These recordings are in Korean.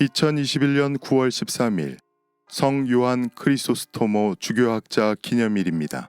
2021년 9월 13일 성 요한 크리소스토모 주교학자 기념일입니다.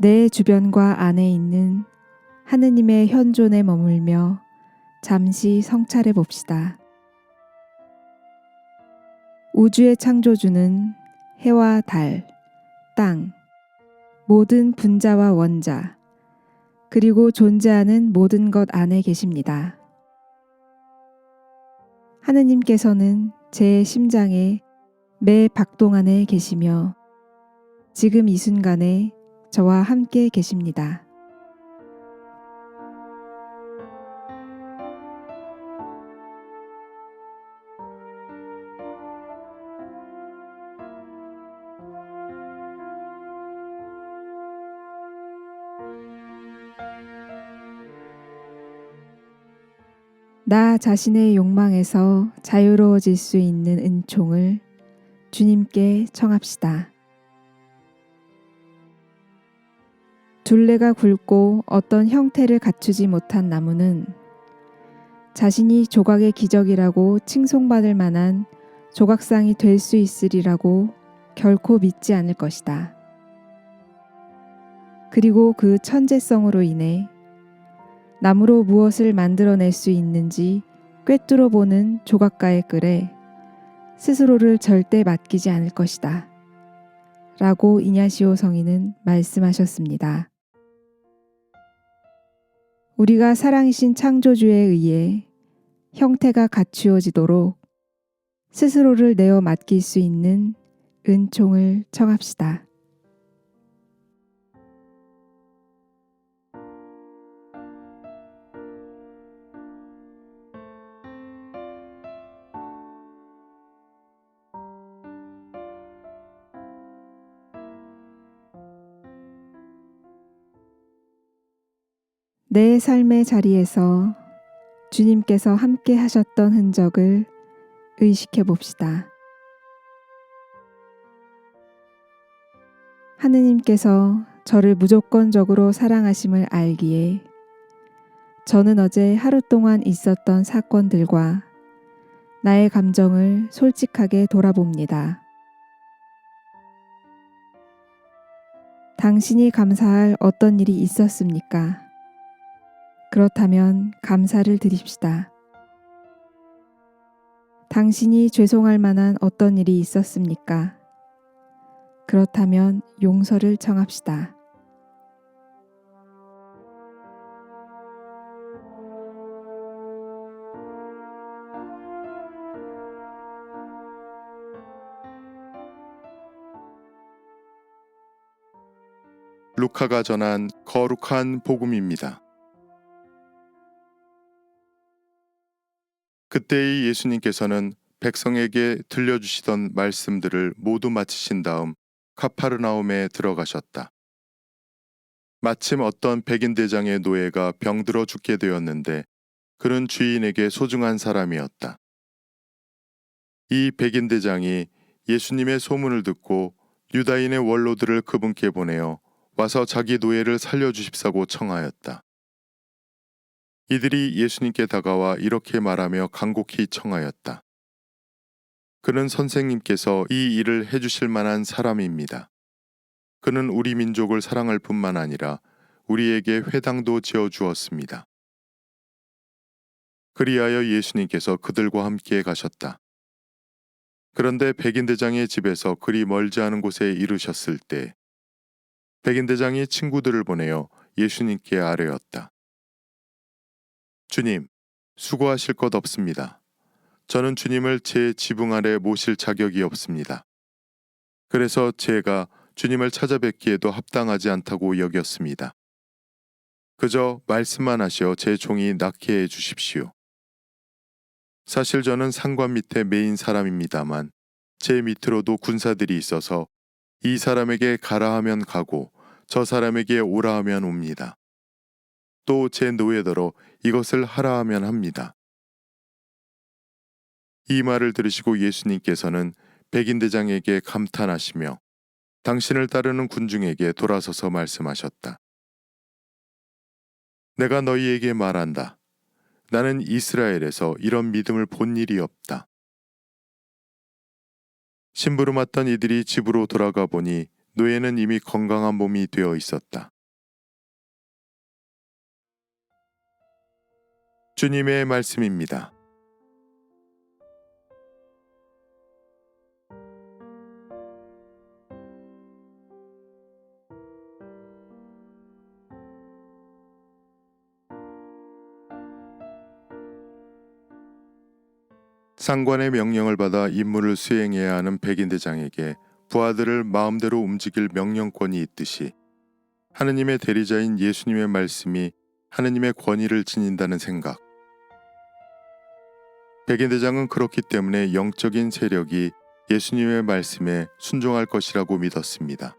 내 주변과 안에 있는 하느님의 현존에 머물며 잠시 성찰해 봅시다. 우주의 창조주는 해와 달, 땅, 모든 분자와 원자, 그리고 존재하는 모든 것 안에 계십니다. 하느님께서는 제 심장의 매 박동 안에 계시며 지금 이 순간에 저와 함께 계십니다. 나 자신의 욕망에서 자유로워질 수 있는 은총을 주님께 청합시다. 둘레가 굵고 어떤 형태를 갖추지 못한 나무는 자신이 조각의 기적이라고 칭송받을 만한 조각상이 될 수 있으리라고 결코 믿지 않을 것이다. 그리고 그 천재성으로 인해 나무로 무엇을 만들어낼 수 있는지 꿰뚫어 보는 조각가의 글에 스스로를 절대 맡기지 않을 것이다. 라고 이냐시오 성인은 말씀하셨습니다. 우리가 사랑이신 창조주에 의해 형태가 갖추어지도록 스스로를 내어 맡길 수 있는 은총을 청합시다. 내 삶의 자리에서 주님께서 함께 하셨던 흔적을 의식해 봅시다. 하느님께서 저를 무조건적으로 사랑하심을 알기에 저는 어제 하루 동안 있었던 사건들과 나의 감정을 솔직하게 돌아봅니다. 당신이 감사할 어떤 일이 있었습니까? 그렇다면 감사를 드립시다. 당신이 죄송할 만한 어떤 일이 있었습니까? 그렇다면 용서를 청합시다. 루카가 전한 거룩한 복음입니다. 그때의 예수님께서는 백성에게 들려주시던 말씀들을 모두 마치신 다음 카파르나움에 들어가셨다. 마침 어떤 백인 대장의 노예가 병들어 죽게 되었는데 그는 주인에게 소중한 사람이었다. 이 백인 대장이 예수님의 소문을 듣고 유다인의 원로들을 그분께 보내어 와서 자기 노예를 살려주십사고 청하였다. 이들이 예수님께 다가와 이렇게 말하며 간곡히 청하였다. 그는 선생님께서 이 일을 해주실 만한 사람입니다. 그는 우리 민족을 사랑할 뿐만 아니라 우리에게 회당도 지어 주었습니다. 그리하여 예수님께서 그들과 함께 가셨다. 그런데 백인 대장의 집에서 그리 멀지 않은 곳에 이르셨을 때 백인 대장이 친구들을 보내어 예수님께 아뢰었다. 주님, 수고하실 것 없습니다. 저는 주님을 제 지붕 아래 모실 자격이 없습니다. 그래서 제가 주님을 찾아뵙기에도 합당하지 않다고 여겼습니다. 그저 말씀만 하시어 제 종이 낫게 해 주십시오. 사실 저는 상관 밑에 메인 사람입니다만 제 밑으로도 군사들이 있어서 이 사람에게 가라 하면 가고 저 사람에게 오라 하면 옵니다. 또 제 노예더러 이것을 하라 하면 합니다. 이 말을 들으시고 예수님께서는 백인 대장에게 감탄하시며 당신을 따르는 군중에게 돌아서서 말씀하셨다. 내가 너희에게 말한다. 나는 이스라엘에서 이런 믿음을 본 일이 없다. 심부름했던 이들이 집으로 돌아가 보니 노예는 이미 건강한 몸이 되어 있었다. 주님의 말씀입니다. 상관의 명령을 받아 임무를 수행해야 하는 백인 대장에게 부하들을 마음대로 움직일 명령권이 있듯이 하느님의 대리자인 예수님의 말씀이 하느님의 권위를 지닌다는 생각. 백인 대장은 그렇기 때문에 영적인 세력이 예수님의 말씀에 순종할 것이라고 믿었습니다.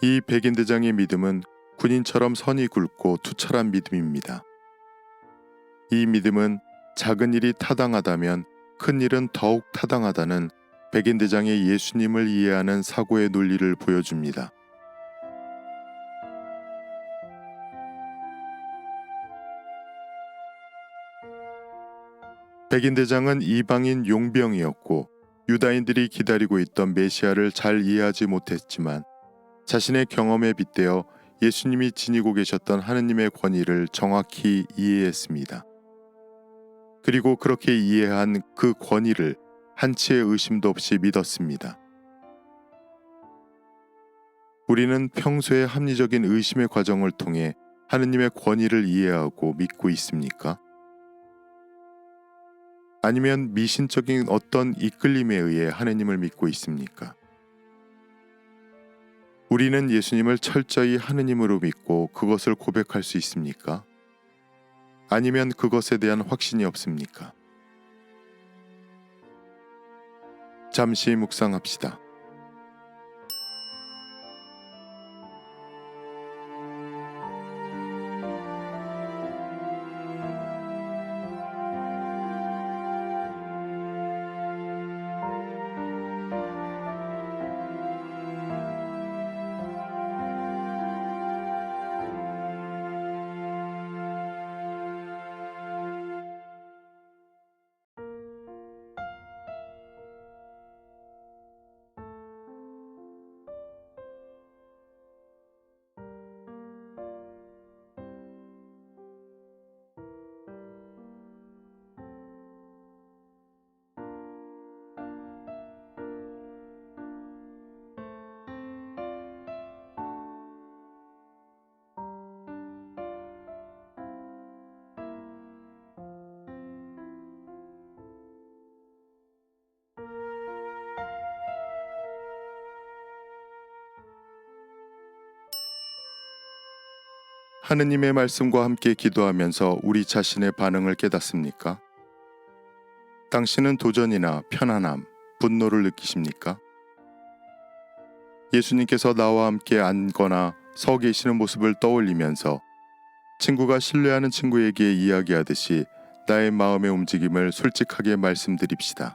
이 백인 대장의 믿음은 군인처럼 선이 굵고 투철한 믿음입니다. 이 믿음은 작은 일이 타당하다면 큰 일은 더욱 타당하다는 백인 대장의 예수님을 이해하는 사고의 논리를 보여줍니다. 백인 대장은 이방인 용병이었고 유다인들이 기다리고 있던 메시아를 잘 이해하지 못했지만 자신의 경험에 빗대어 예수님이 지니고 계셨던 하느님의 권위를 정확히 이해했습니다. 그리고 그렇게 이해한 그 권위를 한치의 의심도 없이 믿었습니다. 우리는 평소에 합리적인 의심의 과정을 통해 하느님의 권위를 이해하고 믿고 있습니까? 아니면 미신적인 어떤 이끌림에 의해 하느님을 믿고 있습니까? 우리는 예수님을 철저히 하느님으로 믿고 그것을 고백할 수 있습니까? 아니면 그것에 대한 확신이 없습니까? 잠시 묵상합시다. 하느님의 말씀과 함께 기도하면서 우리 자신의 반응을 깨닫습니까? 당신은 도전이나 편안함, 분노를 느끼십니까? 예수님께서 나와 함께 앉거나 서 계시는 모습을 떠올리면서 친구가 신뢰하는 친구에게 이야기하듯이 나의 마음의 움직임을 솔직하게 말씀드립시다.